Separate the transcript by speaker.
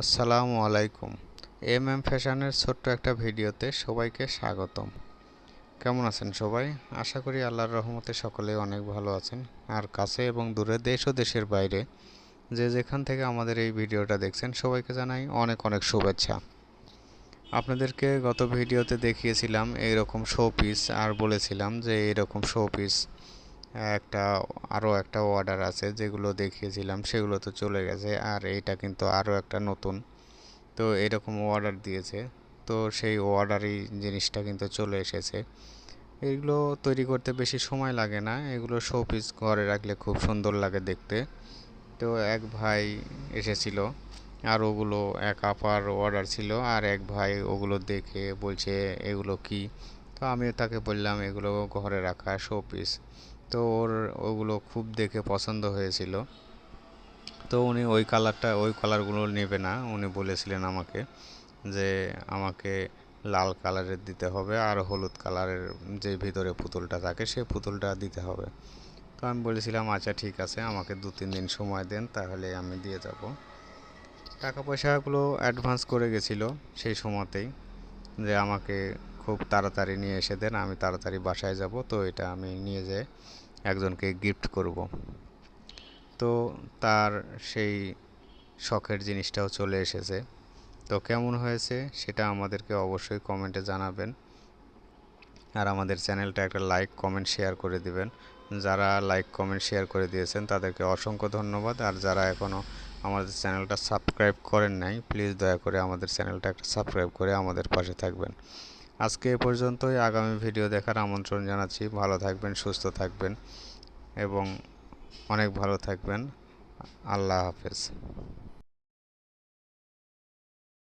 Speaker 1: আসসালামু আলাইকুম। M M ফ্যাশনের ছোট্ট একটা ভিডিওতে সবাইকে স্বাগতম। কেমন আছেন সবাই? আশা করি আল্লাহর রহমতে সকলেই অনেক ভালো আছেন। আর কাছে এবং দূরে দেশ ও দেশের বাইরে যে যেখান থেকে আমাদের এই ভিডিওটা দেখছেন, সবাইকে জানাই অনেক অনেক শুভেচ্ছা। আপনাদেরকে গত ভিডিওতে দেখিয়েছিলাম এইরকম শো পিস আর বলেছিলাম যে এইরকম শো পিস একটা আরও একটা অর্ডার আছে যেগুলো দেখিয়েছিলাম, সেগুলো তো চলে গেছে। আর এইটা কিন্তু আরও একটা নতুন। তো এরকম অর্ডার দিয়েছে। তো সেই অর্ডারই জিনিসটা কিন্তু চলে এসেছে। এগুলো তৈরি করতে বেশি সময় লাগে না। এগুলো শো পিস ঘরে রাখলে খুব সুন্দর লাগে দেখতে। তো এক ভাই এসেছিল, আর ওগুলো এক আপার অর্ডার ছিল, আর এক ভাই ওগুলো দেখে বলছে, এগুলো কি? তো আমিও তাকে বললাম, এগুলো ঘরে রাখা শো পিস তো ওর ওগুলো খুব দেখে পছন্দ হয়েছিল। তো উনি ওই কালারটা ওই কালারগুলো নেবে না। উনি বলেছিলেন আমাকে যে আমাকে লাল কালারের দিতে হবে আর হলুদ কালারের যে ভিতরে পুতুলটা থাকে সে পুতুলটা দিতে হবে। তো আমি বলেছিলাম আচ্ছা ঠিক আছে, আমাকে দু, তিন দিন সময় দেন, তাহলে আমি দিয়ে যাব। টাকা পয়সাগুলো অ্যাডভান্স করে গেছিল সেই সময়তেই যে আমাকে খুব তাড়াতাড়ি নিয়ে এসে দেন, আমি তাড়াতাড়ি বাসায় যাব। তো এটা আমি নিয়ে যেয়ে একজনকে গিফট করব। তো তার সেই শখের জিনিসটাও চলে এসেছে। তো কেমন হয়েছে সেটা আমাদেরকে অবশ্যই কমেন্টে জানাবেন। আর আমাদের চ্যানেলটা একটা লাইক কমেন্ট শেয়ার করে দিবেন। যারা লাইক কমেন্ট শেয়ার করে দিয়েছেন তাদেরকে অসংখ্য ধন্যবাদ। আর যারা এখনও আমাদের চ্যানেলটা সাবস্ক্রাইব করেন নাই প্লিজ দয়া করে আমাদের চ্যানেলটা একটা সাবস্ক্রাইব করে আমাদের পাশে থাকবেন। আজকে এ পর্যন্তই। আগামী ভিডিও দেখার আমন্ত্রণ জানাচ্ছি। ভালো থাকবেন, সুস্থ থাকবেন এবং অনেক ভালো থাকবেন। আল্লাহ হাফেজ।